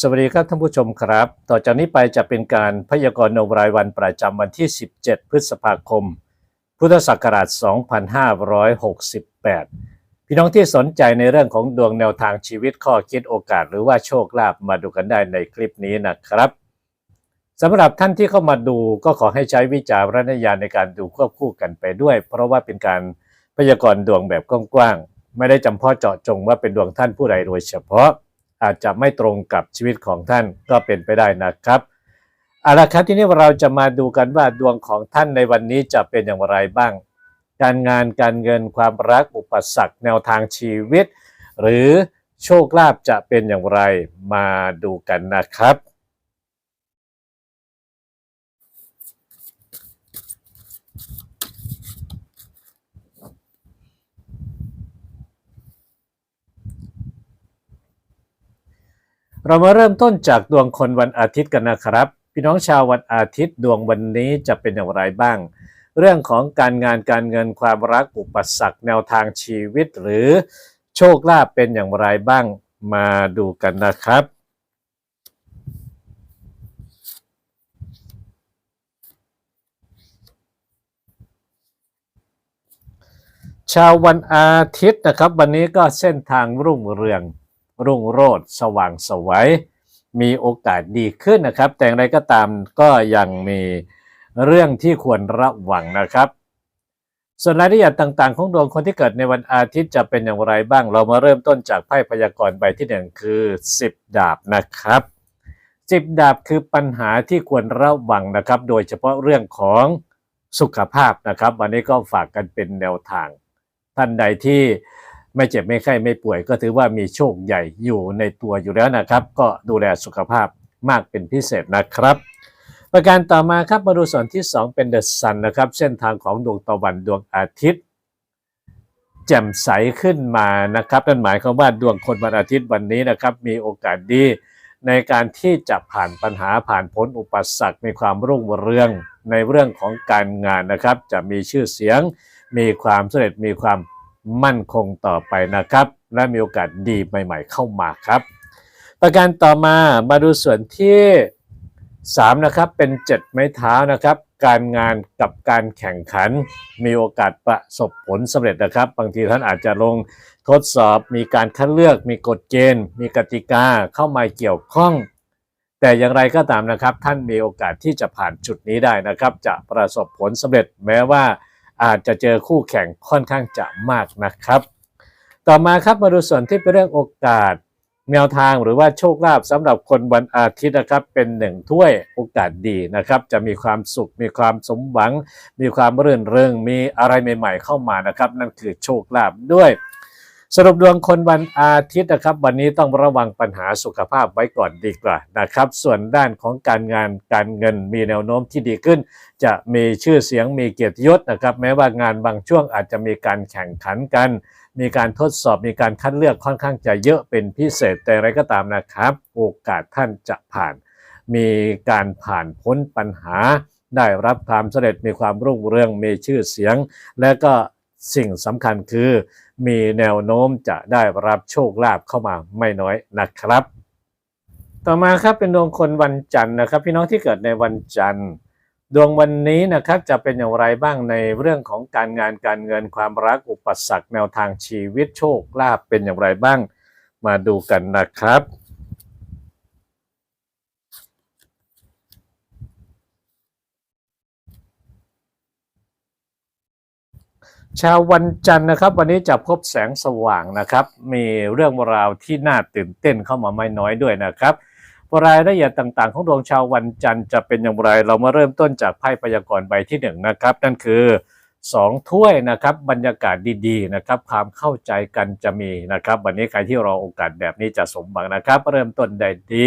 สวัสดีครับท่านผู้ชมครับ ต่อจากนี้ไปจะเป็นการพยากรณ์ดวงรายวันประจำวันที่ 17 พฤษภาคม พุทธศักราช 2568 พี่น้องที่สนใจในเรื่องของดวงแนวทางชีวิตข้อคิดโอกาส หรือว่าโชคลาภมาดูกันได้ในคลิปนี้นะครับสำหรับท่านที่เข้ามาดูก็ขอให้ใช้วิจารณญาณในการดูควบคู่กันไปด้วย เพราะว่าเป็นการพยากรณ์ดวงแบบกว้างๆไม่ได้จำเพาะเจาะจงว่าเป็นดวงท่านผู้ใดโดยเฉพาะ อาจจะไม่ตรงกับชีวิตของท่านก็เป็นไปได้นะครับเอาละครับที่นี้เราจะมาดูกันว่าดวงของท่านในวันนี้จะเป็นอย่างไรบ้าง การงานการเงินความรักอุปสรรคแนวทางชีวิต หรือโชคลาภจะเป็นอย่างไรมาดูกันนะครับ เรามาเริ่มต้นจากดวงคนวันอาทิตย์กันนะครับ พี่น้องชาววันอาทิตย์ดวงวันนี้จะเป็นอย่างไรบ้าง เรื่องของการงานการเงินความรักอุปสรรคแนวทางชีวิต หรือโชคลาภเป็นอย่างไรบ้างมาดูกันนะครับชาววันอาทิตย์นะครับ วันนี้ก็เส้นทางรุ่งเรือง รุ่งโรจน์สว่างสวัยมีโอกาสดีขึ้นนะครับ แต่อย่างไรก็ตามก็ยังมีเรื่องที่ควรระวังนะครับ ส่วนรายละเอียดต่างๆ ของดวงคนที่เกิดในวันอาทิตย์จะเป็นอย่างไรบ้าง เรามาเริ่มต้นจากไพ่พยากรณ์ใบที่หนึ่งคือ 10 ดาบนะครับ 10 ดาบคือปัญหาที่ควรระวังนะครับ โดยเฉพาะเรื่องของสุขภาพนะครับ วันนี้ก็ฝากกันเป็นแนวทางท่านใดที่ ไม่เจ็บไม่ไข้ไม่ป่วย ก็ถือว่ามีโชคใหญ่อยู่ในตัวอยู่แล้วนะครับ ก็ดูแลสุขภาพมากเป็นพิเศษนะครับ ประการต่อมาครับมาดูส่วนที่ 2 เป็นเดอะซันนะครับ เส้นทางของดวงตะวันดวงอาทิตย์ แจ่มใสขึ้นมานะครับนั่นหมายความว่าดวงคนวันอาทิตย์วันนี้นะครับ มีโอกาสดีในการที่จะผ่านปัญหาผ่านพ้นอุปสรรคมีความรุ่งเรืองในเรื่องของการงานนะครับ จะมีชื่อเสียง มีความสำเร็จมีความ มั่นคงต่อไปนะครับ และมีโอกาสดีใหม่ ๆ เข้ามาครับ ประการต่อมามาดูส่วนที่ 3 นะครับเป็น 7 ไม้เท้านะครับ การงานกับการแข่งขัน มีโอกาสประสบผลสำเร็จนะครับ บางทีท่านอาจจะลงทดสอบมีการคัดเลือกมีกฎเกณฑ์ มีกติกาเข้ามาเกี่ยวข้อง แต่อย่างไรก็ตามนะครับ ท่านมีโอกาสที่จะผ่านจุดนี้ได้นะครับ จะประสบผลสำเร็จแม้ว่า อาจจะเจอคู่แข่งค่อนข้างจะมากนะครับ ต่อมาครับมาดูส่วนที่เป็นเรื่องโอกาส แนวทางหรือว่าโชคลาภสำหรับคนวันอาทิตย์นะครับ เป็นหนึ่งถ้วยโอกาสดีนะครับ จะมีความสุข มีความสมหวัง มีความรื่นเริงมีอะไรใหม่ ๆ เข้ามานะครับ นั่นคือโชคลาภด้วย สรุปดวงคนวันอาทิตย์นะครับ วันนี้ต้องระวังปัญหาสุขภาพไว้ก่อนดีกว่านะครับ ส่วนด้านของการงานการเงินมีแนวโน้มที่ดีขึ้น จะมีชื่อเสียงมีเกียรติยศนะครับ แม้ว่างานบางช่วงอาจจะมีการแข่งขันกัน มีการทดสอบมีการคัดเลือกค่อนข้างจะเยอะเป็นพิเศษแต่อะไรก็ตามนะครับ โอกาสท่านจะผ่าน มีการผ่านพ้นปัญหา ได้รับความสำเร็จมีความรุ่งเรืองมีชื่อเสียง และก็สิ่งสำคัญคือ มีแนวโน้มจะได้รับโชคลาภเข้ามาไม่น้อยนะครับ ต่อมาครับเป็นดวงคนวันจันทร์นะครับ พี่น้องที่เกิดในวันจันทร์ ดวงวันนี้นะครับจะเป็นอย่างไรบ้างในเรื่องของการงานการเงินความรักอุปสรรคแนวทางชีวิตโชคลาภเป็นอย่างไรบ้าง มาดูกันนะครับ ชาววันจันทร์นะครับ วันนี้จะพบแสงสว่างนะครับ มีเรื่องราวที่น่าตื่นเต้นเข้ามาไม่น้อยด้วยนะครับรายละเอียดต่างๆ ของดวงชาววันจันทร์จะเป็นอย่างไร เรามาเริ่มต้นจากไพ่พยากรณ์ใบที่หนึ่งนะครับ นั่นคือสองถ้วยนะครับ บรรยากาศดีๆนะครับ ความเข้าใจกันจะมีนะครับ วันนี้ใครที่รอโอกาสแบบนี้จะสมหวังนะครับ เริ่มต้นได้ดี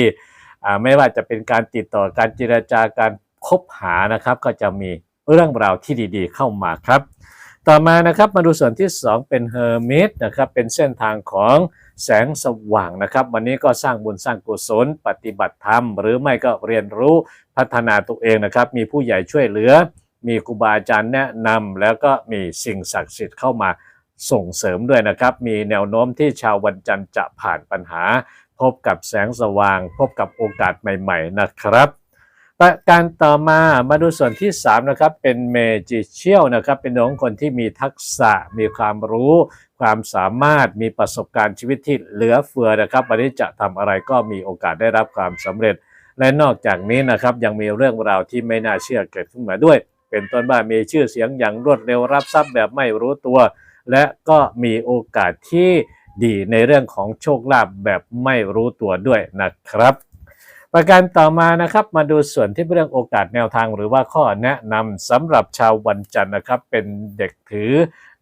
อ่าไม่ว่าจะเป็นการติดต่อการเจรจาการคบหานะครับ ก็จะมีเรื่องราวที่ดีๆ เข้ามาครับ ต่อมานะครับมาดูส่วนที่ 2 เป็นเฮอร์มิตนะครับเป็นเส้นทางของแสงสว่างนะครับ วันนี้ก็สร้างบุญสร้างกุศล ปฏิบัติธรรม หรือไม่ก็เรียนรู้พัฒนาตัวเองนะครับ มีผู้ใหญ่ช่วยเหลือ มีครูบาอาจารย์แนะนำแล้วก็มีสิ่งศักดิ์สิทธิ์เข้ามาส่งเสริมด้วยนะครับ มีแนวโน้มที่ชาววันจันทร์จะผ่านปัญหา พบกับแสงสว่าง พบกับโอกาสใหม่ ๆ นะครับ ประการต่อมามาดูส่วนที่3นะครับเป็นเมจิเชียลนะครับเป็นดวงคนที่มีทักษะมีความรู้ ความสามารถมีประสบการณ์ชีวิตที่เหลือเฟือนะครับวันนี้จะทำอะไรก็มีโอกาสได้รับความสำเร็จ และนอกจากนี้นะครับยังมีเรื่องราวที่ไม่น่าเชื่อเกิดขึ้นมาด้วย เป็นต้นว่ามีชื่อเสียงอย่างรวดเร็วรับทรัพย์แบบไม่รู้ตัว และก็มีโอกาสที่ดีในเรื่องของโชคลาภแบบไม่รู้ตัวด้วยนะครับ ประการต่อมานะครับมาดูส่วนที่เรื่องโอกาสแนวทางหรือว่าข้อแนะนำสำหรับชาววันจันทร์นะครับ เป็นเด็กถือ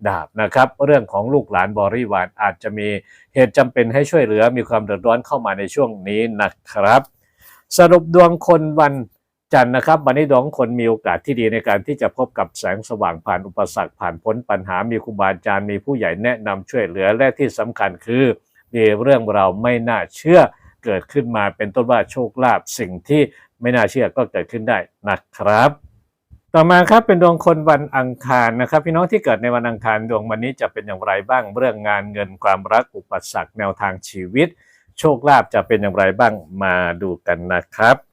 ดาบนะครับ เรื่องของลูกหลานบริวารอาจจะมีเหตุจำเป็นให้ช่วยเหลือมีความเดือดร้อนเข้ามาในช่วงนี้นะครับ สรุปดวงคนวันจันทร์นะครับวันนี้ดวงคนมีโอกาสที่ดีในการที่จะพบกับแสงสว่างผ่านอุปสรรคผ่านพ้นปัญหามีครูบาอาจารย์มีผู้ใหญ่แนะนำช่วยเหลือและที่สำคัญคือมีเรื่องเราวไม่น่าเชื่อ เกิดขึ้นมาเป็นต้นว่าโชคลาภสิ่งที่ไม่น่าเชื่อก็เกิดขึ้นได้นะครับ ต่อมาครับเป็นดวงคนวันอังคารนะครับ พี่น้องที่เกิดในวันอังคารดวงวันนี้จะเป็นอย่างไรบ้างเรื่องงานเงินความรักอุปสรรคแนวทางชีวิต โชคลาภจะเป็นอย่างไรบ้างมาดูกันนะครับ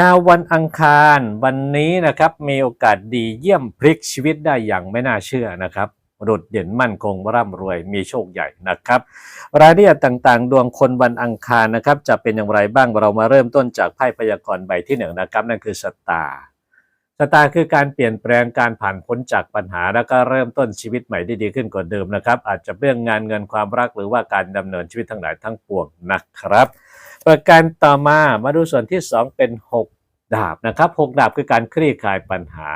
ชาววันอังคารวันนี้นะครับมีโอกาสดีเยี่ยมพลิกชีวิตได้อย่างไม่น่าเชื่อนะครับโดดเด่นมั่นคงร่ำรวยมีโชคใหญ่นะครับ รายละเอียดต่างๆ ดวงคนวันอังคารนะครับจะเป็นอย่างไรบ้างเรามาเริ่มต้นจากไพ่พยากรณ์ใบที่หนึ่งนะครับ นั่นคือสตาร์สตาร์คือการเปลี่ยนแปลงการผ่านพ้นจากปัญหาแล้วก็เริ่มต้นชีวิตใหม่ที่ดีขึ้นกว่าเดิมนะครับ อาจจะเรื่องงานเงินความรักหรือว่าการดำเนินชีวิตทั้งหลายทั้งปวงนะครับ ประการต่อมามาดูส่วนที่ 2 เป็น 6 ดาบนะครับ6ดาบคือการคลี่คลายปัญหา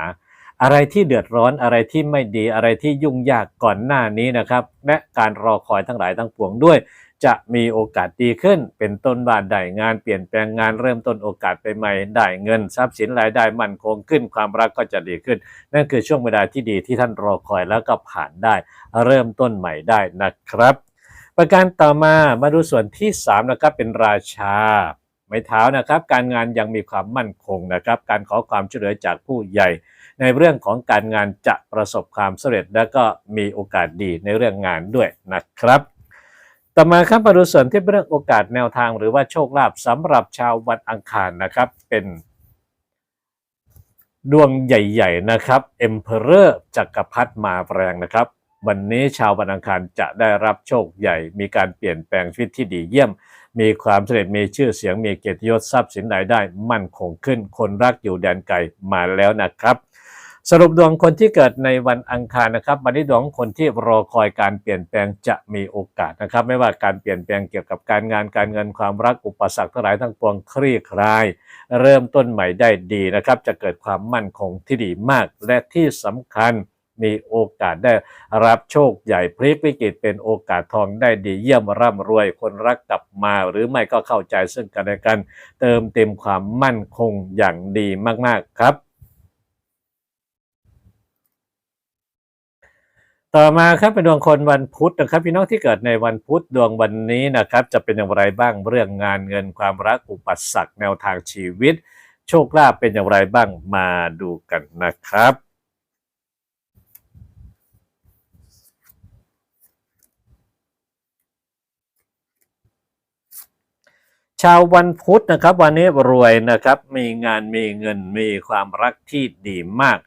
อะไรที่เดือดร้อนอะไรที่ไม่ดีอะไรที่ยุ่งยากก่อนหน้านี้นะครับ และการรอคอยทั้งหลายทั้งปวงด้วย จะมีโอกาสดีขึ้น เป็นต้นบานได้งานเปลี่ยนแปลงงานเริ่มต้นโอกาสไปใหม่ได้เงินทรัพย์สินรายได้มั่นคงขึ้น ความรักก็จะดีขึ้น นั่นคือช่วงเวลาที่ดีที่ท่านรอคอยแล้วก็ผ่านได้ เริ่มต้นใหม่ได้นะครับ ประการต่อมามาดูส่วนที่3นะครับเป็นราชา ไม้เท้านะครับ การงานยังมีความมั่นคงนะครับ การขอความช่วยเหลือจากผู้ใหญ่ ในเรื่องของการงานจะประสบความสำเร็จ และก็มีโอกาสดีในเรื่องงานด้วยนะครับ ต่อมาครับมาดูส่วนที่เป็นเรื่องโอกาสแนวทางหรือว่าโชคลาภสำหรับชาววันอังคารนะครับเป็นดวงใหญ่ ๆ นะครับ Emperor จักรพรรดิมาแรงนะครับ วันนี้ชาววันอังคารจะได้รับโชคใหญ่ มีการเปลี่ยนแปลงชีวิตที่ดีเยี่ยม มีความสำเร็จมีชื่อเสียงมีเกียรติยศทรัพย์สินรายได้ มั่นคงขึ้น คนรักอยู่แดนไกลมาแล้วนะครับ สรุปดวงคนที่เกิดในวันอังคารนะครับ วันนี้ดวงคนที่รอคอยการเปลี่ยนแปลงจะมีโอกาสนะครับ ไม่ว่าการเปลี่ยนแปลงเกี่ยวกับการงานการเงินความรักอุปสรรคทั้งหลายทั้งปวงคลี่คลาย เริ่มต้นใหม่ได้ดีนะครับ จะเกิดความมั่นคงที่ดีมากและที่สำคัญ มีโอกาสได้รับโชคใหญ่พลิกวิกฤตเป็นโอกาสทองได้ดีเยี่ยมร่ำรวยคนรักกลับมา หรือไม่ก็เข้าใจซึ่งกันและกัน เติมเต็มความมั่นคงอย่างดีมากๆครับต่อมาครับเป็นดวงคนวันพุธนะครับพี่น้องที่เกิดในวันพุธดวงวันนี้นะครับ จะเป็นอย่างไรบ้างเรื่องงานเงินความรักอุปสรรคแนวทางชีวิต โชคลาภเป็นอย่างไรบ้างมาดูกันนะครับ ชาววันพุธนะครับ วันนี้รวยนะครับ มีงานมีเงินมีความรักที่ดีมาก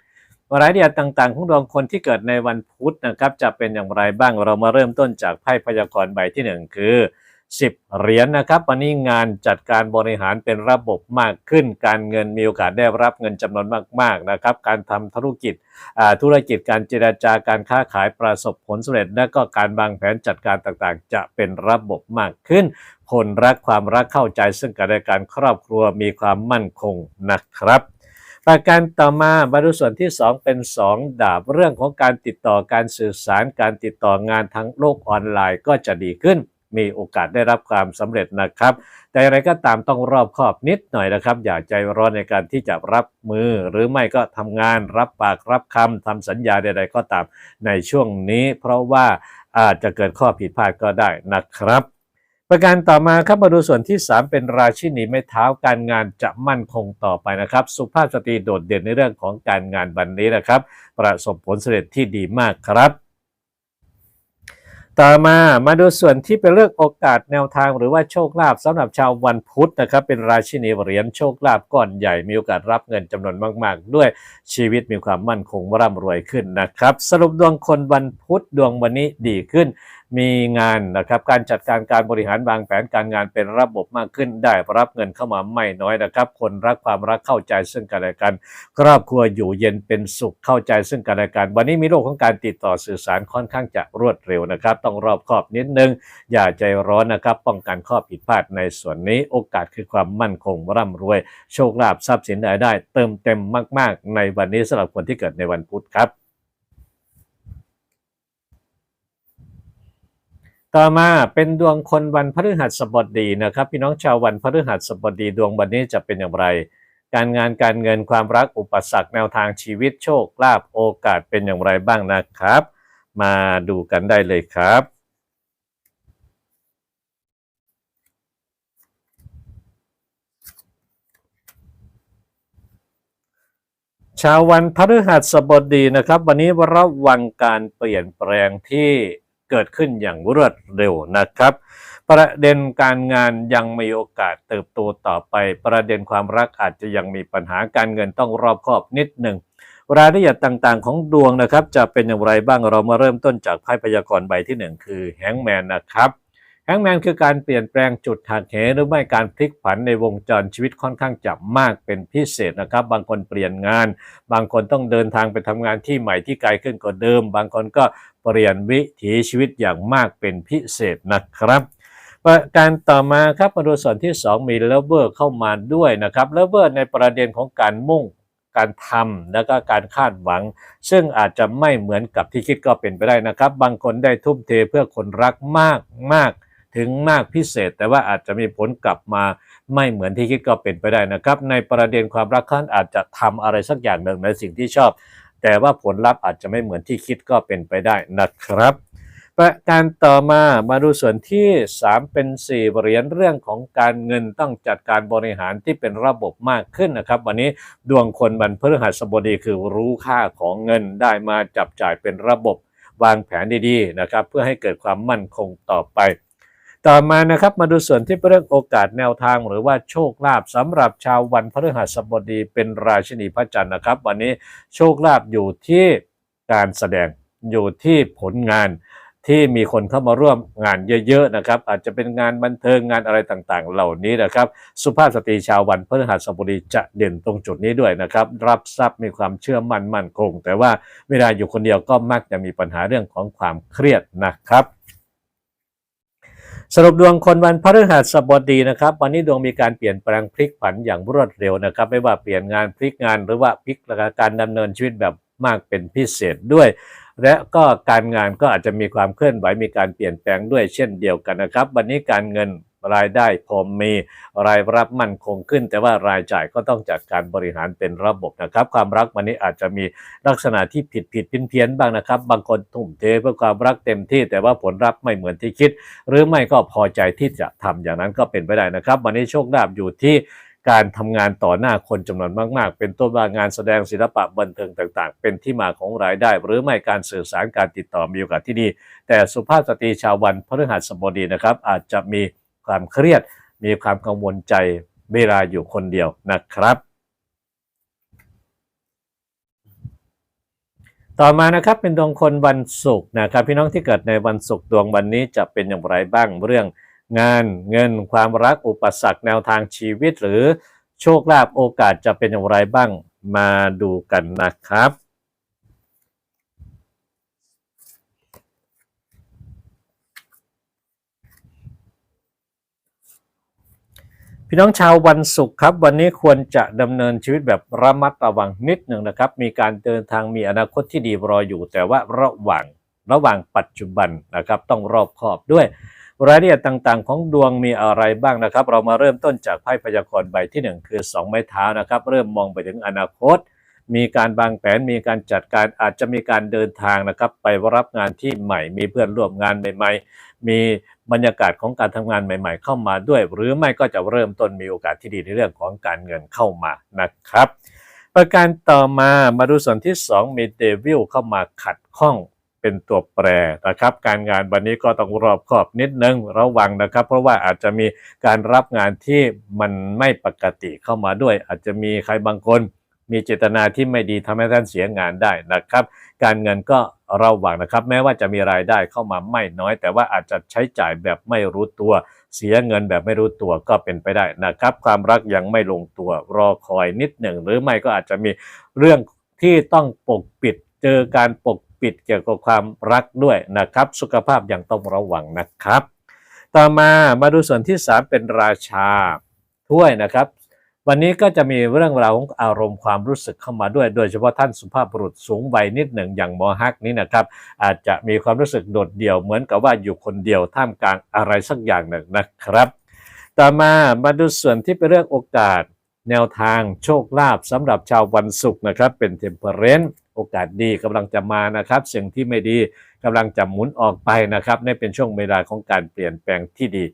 รายละเอียดต่างๆของดวงคนที่เกิดในวันพุธนะครับ จะเป็นอย่างไรบ้างเรามาเริ่มต้นจากไพ่พยากรณ์ใบที่หนึ่งคือ 10 เหรียญนะครับวันนี้งานจัดการบริหารเป็นระบบมากขึ้น การเงินมีโอกาสได้รับเงินจำนวนมากๆนะครับ การทำธุรกิจธุรกิจการเจรจาการค้าขายประสบผลสำเร็จ และก็การวางแผนจัดการต่างๆ จะเป็นระบบมากขึ้น คนรักความรักเข้าใจซึ่งกันและกันครอบครัวมีความมั่นคงนะครับประการต่อมามาดูส่วนที่ 2 เป็น 2 ดาบเรื่องของการติดต่อการสื่อสารการติดต่องานทั้งโลกออนไลน์ก็จะดีขึ้น มีโอกาสได้รับความสำเร็จนะครับ แต่อะไรก็ตามต้องรอบคอบนิดหน่อยนะครับ อย่าใจร้อนในการที่จะรับมือ หรือไม่ก็ทำงานรับปากรับคำทำสัญญาใด ๆ ก็ตามในช่วงนี้ เพราะว่าอาจจะเกิดข้อผิดพลาดก็ได้นะครับประการต่อมาครับมาดูส่วนที่ 3 เป็นราชินีไม้เท้าการงานจะมั่นคงต่อไปนะครับ สุภาพสตรีโดดเด่นในเรื่องของการงานวันนี้นะครับ ประสบผลสำเร็จที่ดีมากครับ ต่อมามาดูส่วนที่เป็นเรื่องโอกาสแนวทางหรือว่าโชคลาภสำหรับชาววันพุธนะครับเป็นราชินีเหรียญโชคลาภก้อนใหญ่มีโอกาสรับเงินจำนวนมาก ๆ ด้วยชีวิตมีความมั่นคงร่ำรวยขึ้นนะครับ สรุปดวงคนวันพุธดวงวันนี้ดีขึ้น มีงานนะครับการจัดการการบริหารวางแผนการงานเป็นระบบมากขึ้นได้รับเงินเข้ามาไม่น้อยนะครับ คนรักความรักเข้าใจซึ่งกันและกัน ครอบครัวอยู่เย็นเป็นสุขเข้าใจซึ่งกันและกัน วันนี้มีโลกของการติดต่อสื่อสารค่อนข้างจะรวดเร็วนะครับ ต้องรอบคอบนิดนึง อย่าใจร้อนนะครับ ป้องกันข้อผิดพลาดในส่วนนี้ โอกาสคือความมั่นคงร่ำรวย โชคลาภทรัพย์สินรายได้ เติมเต็มมาก ๆ ในวันนี้สำหรับคนที่เกิดในวันพุธครับ ต่อมาเป็นดวงคนวันพฤหัสบดีนะครับ พี่น้องชาววันพฤหัสบดีดวงวันนี้จะเป็นอย่างไร การงานการเงินความรักอุปสรรคแนวทางชีวิตโชคลาภโอกาสเป็นอย่างไรบ้างนะครับ มาดูกันได้เลยครับชาววันพฤหัสบดีนะครับ วันนี้ระวังการเปลี่ยนแปลงที่ เกิดขึ้นอย่างรวดเร็วนะครับ ประเด็นการงานยังมีโอกาสเติบโตต่อไป ประเด็นความรักอาจจะยังมีปัญหาการเงินต้องรอบคอบนิดหนึ่งรายละเอียดต่างๆ ของดวงนะครับ จะเป็นอย่างไรบ้างเรามาเริ่มต้นจากไพ่พยากรณ์ใบที่หนึ่งคือแฮงแมนนะครับแฮงแมนคือการเปลี่ยนแปลงจุดหักเหหรือไม่การพลิกผันในวงจรชีวิตค่อนข้างจะมากเป็นพิเศษนะครับ บางคนเปลี่ยนงาน บางคนต้องเดินทางไปทำงานที่ใหม่ที่ไกลขึ้นกว่าเดิม บางคนก็ เปลี่ยนวิถีชีวิตอย่างมากเป็นพิเศษนะครับประการต่อมาครับมาดูส่วนที่ 2 มีเลเวอร์เข้ามาด้วยนะครับเลเวอร์ในประเด็นของการมุ่งการทำแล้วก็การคาดหวัง ซึ่งอาจจะไม่เหมือนกับที่คิดก็เป็นไปได้นะครับ บางคนได้ทุ่มเทเพื่อคนรักมากมากถึงมากพิเศษ แต่ว่าอาจจะมีผลกลับมาไม่เหมือนที่คิดก็เป็นไปได้นะครับ ในประเด็นความรักท่านอาจจะทำอะไรสักอย่างหนึ่งในสิ่งที่ชอบ แต่ว่าผลลัพธ์อาจจะไม่เหมือนที่คิดก็เป็นไปได้นะครับ ประการต่อมามาดูส่วนที่ 3 เป็น 4 เหรียญเรื่องของการเงินต้องจัดการบริหารที่เป็นระบบมากขึ้นนะครับ วันนี้ดวงคนวันพฤหัสบดีคือรู้ค่าของเงินได้มาจับจ่ายเป็นระบบวางแผนดีๆนะครับ เพื่อให้เกิดความมั่นคงต่อไป ต่อมานะครับมาดูส่วนที่เป็นเรื่องโอกาสแนวทางหรือว่าโชคลาภสำหรับชาววันพฤหัสบดีเป็นราชินีพระจันทร์นะครับ วันนี้โชคลาภอยู่ที่การแสดงอยู่ที่ผลงานที่มีคนเข้ามาร่วมงานเยอะๆนะครับ อาจจะเป็นงานบันเทิงงานอะไรต่างๆ เหล่านี้นะครับ สุภาพสตรีชาววันพฤหัสบดีจะเด่นตรงจุดนี้ด้วยนะครับ รับทรัพย์มีความเชื่อมั่นมั่นคง แต่ว่าเวลาอยู่คนเดียวก็มักจะมีปัญหาเรื่องของความเครียดนะครับ สรุปดวงคนวันพฤหัสบดีนะครับ วันนี้ดวงมีการเปลี่ยนแปลงพลิกผันอย่างรวดเร็วนะครับ ไม่ว่าเปลี่ยนงานพลิกงานหรือว่าพลิกการดำเนินชีวิตแบบมากเป็นพิเศษด้วย และก็การงานก็อาจจะมีความเคลื่อนไหวมีการเปลี่ยนแปลงด้วยเช่นเดียวกันนะครับ วันนี้การเงิน รายได้พอมีรายรับมั่นคงขึ้น แต่ว่ารายจ่ายก็ต้องจัดการบริหารเป็นระบบนะครับ ความรักวันนี้อาจจะมีลักษณะที่ผิดผิดเพี้ยนเพี้ยนบ้างนะครับ บางคนทุ่มเทเพื่อความรักเต็มที่ แต่ว่าผลลัพธ์ไม่เหมือนที่คิด หรือไม่ก็พอใจที่จะทำอย่างนั้นก็เป็นไปได้นะครับ วันนี้โชคลาภอยู่ที่การทำงานต่อหน้าคนจำนวนมาก ๆ เป็นต้นว่างานแสดงศิลปะบันเทิงต่าง ๆ เป็นที่มาของรายได้ หรือไม่การสื่อสารการติดต่อมีโอกาสที่ดี แต่สุภาพสตรีชาววันพฤหัสบดีนะครับอาจจะมี ความเครียด มีความกังวลใจเวลาอยู่คนเดียวนะครับ ต่อมานะครับเป็นดวงคนวันศุกร์นะครับพี่น้องที่เกิดในวันศุกร์ดวงวันนี้จะเป็นอย่างไรบ้างเรื่องงานเงินความรักอุปสรรคแนวทางชีวิต หรือโชคลาภโอกาสจะเป็นอย่างไรบ้างมาดูกันนะครับ พี่น้องชาววันศุกร์ครับ วันนี้ควรจะดำเนินชีวิตแบบระมัดระวังนิดหนึ่งนะครับ มีการเดินทางมีอนาคตที่ดีรออยู่ แต่ว่าระหว่างระหว่างปัจจุบันนะครับ ต้องรอบคอบด้วย รายละเอียดต่างๆ ของดวงมีอะไรบ้างนะครับ เรามาเริ่มต้นจากไพ่พยากรณ์ใบที่ 1 คือ 2 ไม้เท้านะครับ เริ่มมองไปถึงอนาคต มีการวางแผนมีการจัดการอาจจะมีการเดินทางนะครับ ไปรับงานที่ใหม่ มีเพื่อนร่วมงานใหม่ ๆ มีบรรยากาศของการทำงานใหม่ ๆ เข้ามาด้วย หรือไม่ก็จะเริ่มต้นมีโอกาสที่ดีในเรื่องของการเงินเข้ามานะครับ ประการต่อมามาดูส่วนที่ 2 มีเดวิลเข้ามาขัดข้องเป็นตัวแปรนะครับ การงานวันนี้ก็ต้องรอบคอบนิดนึงระวังนะครับ เพราะว่าอาจจะมีการรับงานที่มันไม่ปกติเข้ามาด้วย อาจจะมีใครบางคน มีเจตนาที่ไม่ดีทำให้ท่านเสียงานได้นะครับ การเงินก็ระวังนะครับ แม้ว่าจะมีรายได้เข้ามาไม่น้อย แต่ว่าอาจจะใช้จ่ายแบบไม่รู้ตัว เสียเงินแบบไม่รู้ตัวก็เป็นไปได้นะครับ ความรักยังไม่ลงตัวรอคอยนิดหนึ่ง หรือไม่ก็อาจจะมีเรื่องที่ต้องปกปิดเจอการปกปิดเกี่ยวกับความรักด้วยนะครับ สุขภาพยังต้องระวังนะครับ ต่อมามาดูส่วนที่ 3 เป็นราชาถ้วยนะครับ วันนี้ก็จะมีเรื่องราวของอารมณ์ความรู้สึกเข้ามาด้วย โดยเฉพาะท่านสุภาพบุรุษสูงวัยนิดหนึ่งอย่างหมอฮักนี้นะครับ อาจจะมีความรู้สึกโดดเดี่ยวเหมือนกับว่าอยู่คนเดียวท่ามกลางอะไรสักอย่างหนึ่งนะครับ ต่อมามาดูส่วนที่เป็นเรื่องโอกาส แนวทางโชคลาภสำหรับชาววันศุกร์นะครับ เป็นเทมเพเรนโอกาสดีกำลังจะมานะครับ สิ่งที่ไม่ดีกำลังจะหมุนออกไปนะครับนี่เป็นช่วงเวลาของการเปลี่ยนแปลงที่ดี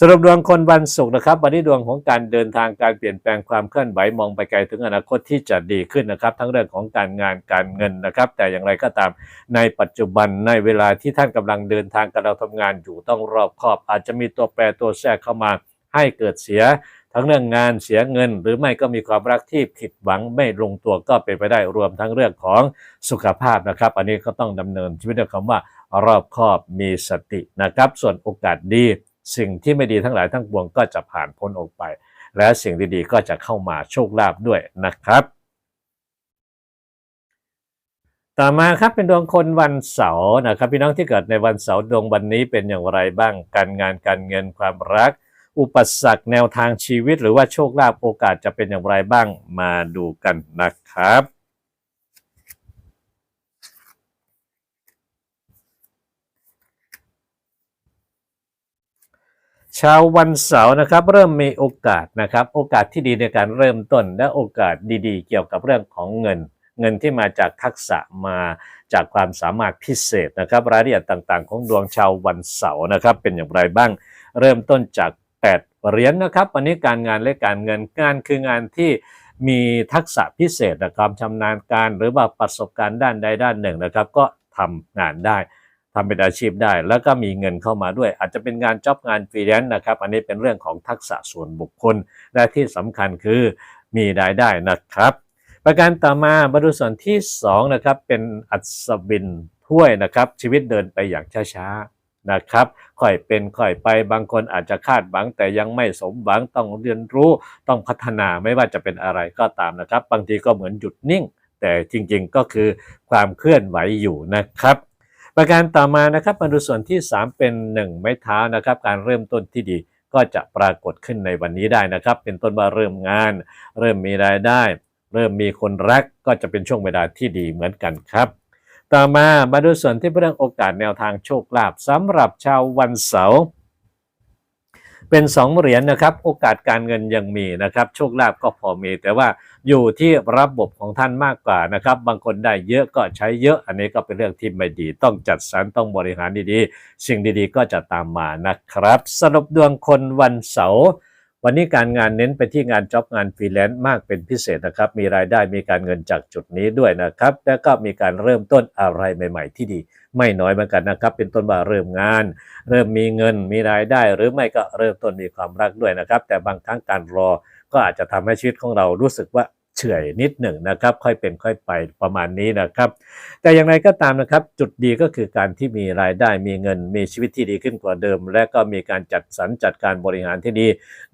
สรุปดวงคนวันศุกร์นะครับวันนี้ดวงของการเดินทางการเปลี่ยนแปลงความเคลื่อนไหวมองไปไกลถึงอนาคตที่จะดีขึ้นนะครับ ทั้งเรื่องของการงานการเงินนะครับ แต่อย่างไรก็ตามในปัจจุบันในเวลาที่ท่านกำลังเดินทางกำลังทำงานอยู่ต้องรอบคอบ อาจจะมีตัวแปรตัวแทรกเข้ามาให้เกิดเสีย ทั้งเรื่องงานเสียเงิน หรือไม่ก็มีความรักที่ผิดหวังไม่ลงตัวก็เป็นไปได้รวมทั้งเรื่องของสุขภาพนะครับ อันนี้ก็ต้องดำเนินชีวิตด้วยคำว่ารอบคอบมีสตินะครับ ส่วนโอกาสดี สิ่งที่ไม่ดีทั้งหลายทั้งปวงก็จะผ่านพ้นออกไป และสิ่งดีๆก็จะเข้ามาโชคลาภด้วยนะครับ ต่อมาครับเป็นดวงคนวันเสาร์นะครับ พี่น้องที่เกิดในวันเสาร์ดวงวันนี้เป็นอย่างไรบ้าง การงานการเงินความรัก อุปสรรคแนวทางชีวิต หรือว่าโชคลาภโอกาสจะเป็นอย่างไรบ้างมาดูกันนะครับ ชาววันเสาร์นะครับ เริ่มมีโอกาสนะครับ โอกาสที่ดีในการเริ่มต้น และโอกาสดีๆ เกี่ยวกับเรื่องของเงิน เงินที่มาจากทักษะมาจากความสามารถพิเศษนะครับ รายละเอียดต่างๆ ของดวงชาววันเสาร์นะครับ เป็นอย่างไรบ้างเริ่มต้นจาก 8เหรียญนะครับ วันนี้การงานและการเงินงานคืองานที่มีทักษะพิเศษนะครับชำนาญการหรือว่าประสบการณ์ด้านใดด้านหนึ่งนะครับ ก็ทำงานได้ ทำเป็นอาชีพได้ แล้วก็มีเงินเข้ามาด้วย อาจจะเป็นงานจ็อบงานฟรีแลนซ์นะครับ อันนี้เป็นเรื่องของทักษะส่วนบุคคล และที่สำคัญคือมีรายได้นะครับ ประการต่อมามาดูส่วนที่2นะครับเป็นอัศวินถ้วยนะครับ ชีวิตเดินไปอย่างช้าๆนะครับค่อยเป็นค่อยไปบางคนอาจจะคาดหวังแต่ยังไม่สมหวังต้องเรียนรู้ต้องพัฒนาไม่ว่าจะเป็นอะไรก็ตามนะครับ บางทีก็เหมือนหยุดนิ่ง แต่จริงๆก็คือความเคลื่อนไหวอยู่นะครับ ประการต่อมานะครับมาดูส่วนที่ 3 เป็น 1 ไม้เท้านะครับ การเริ่มต้นที่ดีก็จะปรากฏขึ้นในวันนี้ได้นะครับ เป็นต้นว่าเริ่มงาน เริ่มมีรายได้ เริ่มมีคนรักก็จะเป็นช่วงเวลาที่ดีเหมือนกันครับ ต่อมามาดูส่วนที่เป็นเรื่องโอกาสแนวทางโชคลาภสำหรับชาววันเสาร์เป็นสองเหรียญนะครับ โอกาสการเงินยังมีนะครับ โชคลาภก็พอมีแต่ว่า อยู่ที่ระบบของท่านมากกว่านะครับ บางคนได้เยอะก็ใช้เยอะอันนี้ก็เป็นเรื่องที่ไม่ดี ต้องจัดสรรต้องบริหารดีๆ สิ่งดีๆก็จะตามมานะครับ สรุปดวงคนวันเสาร์วันนี้การงานเน้นไปที่งานจ็อบงานฟรีแลนซ์มากเป็นพิเศษนะครับ มีรายได้มีการเงินจากจุดนี้ด้วยนะครับ และก็มีการเริ่มต้นอะไรใหม่ ๆ ที่ดี ไม่น้อยเหมือนกันนะครับ เป็นต้นว่าเริ่มงาน เริ่มมีเงินมีรายได้ หรือไม่ก็เริ่มต้นมีความรักด้วยนะครับ แต่บางครั้งการรอ ก็อาจจะทำให้ชีวิตของเรารู้สึกว่าเฉื่อยนิดหนึ่งนะครับ ค่อยเป็นค่อยไปประมาณนี้นะครับ แต่อย่างไรก็ตามนะครับ จุดดีก็คือการที่มีรายได้มีเงินมีชีวิตที่ดีขึ้นกว่าเดิม และก็มีการจัดสรรจัดการบริหารที่ดี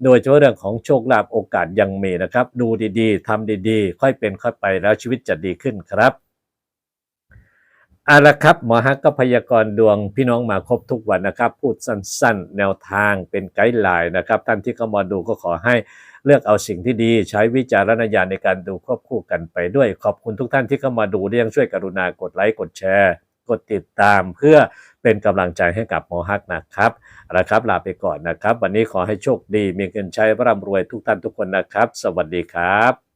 โดยเฉพาะเรื่องของโชคลาภโอกาสยังมีนะครับ ดูดีๆทำดีๆ ค่อยเป็นค่อยไปแล้วชีวิตจะดีขึ้นครับเอาละครับหมอฮักก็พยากรณ์ดวงพี่น้องมาครบทุกวันนะครับ พูดสั้นๆ แนวทางเป็นไกด์ไลน์นะครับ ท่านที่เข้ามาดูก็ขอให้ เลือกเอาสิ่งที่ดีใช้วิจารณญาณในการดูควบคู่กันไปด้วย ขอบคุณทุกท่านที่เข้ามาดูและยังช่วยกรุณากดไลค์กดแชร์กดติดตามเพื่อเป็นกำลังใจให้กับหมอฮักนะครับนะครับลาไปก่อนนะครับ วันนี้ขอให้โชคดีมีเงินใช้ร่ำรวยทุกท่านทุกคนนะครับ สวัสดีครับ